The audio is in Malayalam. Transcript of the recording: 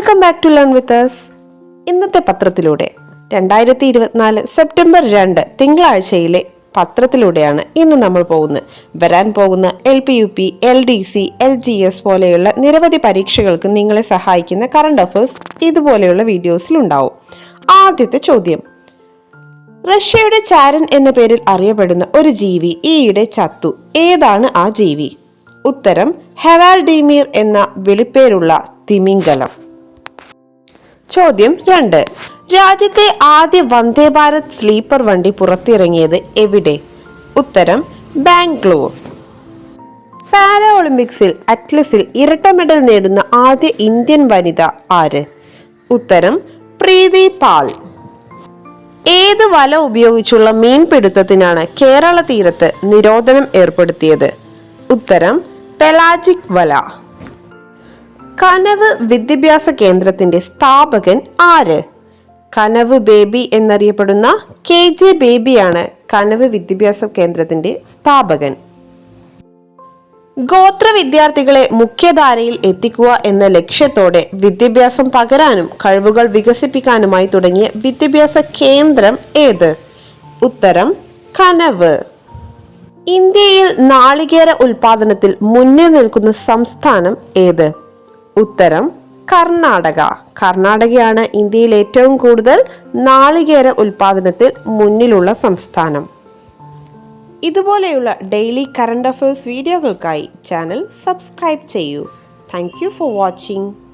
Welcome back to learn with us ഇന്നത്തെ പത്രത്തിലൂടെ രണ്ടായിരത്തി ഇരുപത്തിനാല് സെപ്റ്റംബർ രണ്ട് തിങ്കളാഴ്ചയിലെ പത്രത്തിലൂടെയാണ് ഇന്ന് നമ്മൾ പോകുന്നത്. വരാൻ പോകുന്ന L P U P L D C L G S പോലെയുള്ള നിരവധി പരീക്ഷകൾക്ക് നിങ്ങളെ സഹായിക്കുന്ന കറണ്ട് അഫേഴ്സ് ഇതുപോലെയുള്ള വീഡിയോസിൽ ഉണ്ടാവും. ആദ്യത്തെ ചോദ്യം. റഷ്യയുടെ ചാരൻ എന്ന പേരിൽ അറിയപ്പെടുന്ന ഒരു ജീവി ഈയിടെ ചത്തു. ഏതാണ് ആ ജീവി? ഉത്തരം ഹെവാൽഡിമീർ എന്ന വിളിപ്പേരുള്ള തിമിംഗലം. ചോദ്യം രണ്ട്. രാജ്യത്തെ ആദ്യ വന്ദേ ഭാരത് സ്ലീപ്പർ വണ്ടി പുറത്തിറങ്ങിയത് എവിടെ? ഉത്തരം ബാംഗ്ലൂർ. പാരാ ഒളിമ്പിക്സിൽ അറ്റ്ലസിൽ ഇരട്ട മെഡൽ നേടുന്ന ആദ്യ ഇന്ത്യൻ വനിത ആര്? ഉത്തരം പ്രീതി പാൽ. ഏത് വല ഉപയോഗിച്ചുള്ള മീൻപിടുത്തത്തിനാണ് കേരള തീരത്ത് നിരോധനം ഏർപ്പെടുത്തിയത്? ഉത്തരം പെലാജിക് വല. കനവ് വിദ്യാഭ്യാസ കേന്ദ്രത്തിന്റെ സ്ഥാപകൻ ആര്? കനവ് ബേബി എന്നറിയപ്പെടുന്ന കെ ജെ ബേബിയാണ് കനവ് വിദ്യാഭ്യാസ കേന്ദ്രത്തിന്റെ സ്ഥാപകൻ. ഗോത്ര വിദ്യാർത്ഥികളെ മുഖ്യധാരയിൽ എത്തിക്കുക എന്ന ലക്ഷ്യത്തോടെ വിദ്യാഭ്യാസം പകരാനും കഴിവുകൾ വികസിപ്പിക്കാനുമായി തുടങ്ങിയ വിദ്യാഭ്യാസ കേന്ദ്രം ഏത്? ഉത്തരം കനവ്. ഇന്ത്യയിൽ നാളികേര ഉൽപാദനത്തിൽ മുന്നിൽ നിൽക്കുന്ന സംസ്ഥാനം ഏത്? ഉത്തരം കർണാടക. കർണാടകയാണ് ഇന്ത്യയിൽ ഏറ്റവും കൂടുതൽ നാളികേര ഉൽപാദനത്തിൽ മുന്നിലുള്ള സംസ്ഥാനം. ഇതുപോലെയുള്ള ഡെയിലി കറണ്ട് അഫയേഴ്സ് വീഡിയോകൾക്കായി ചാനൽ സബ്സ്ക്രൈബ് ചെയ്യൂ. Thank for watching.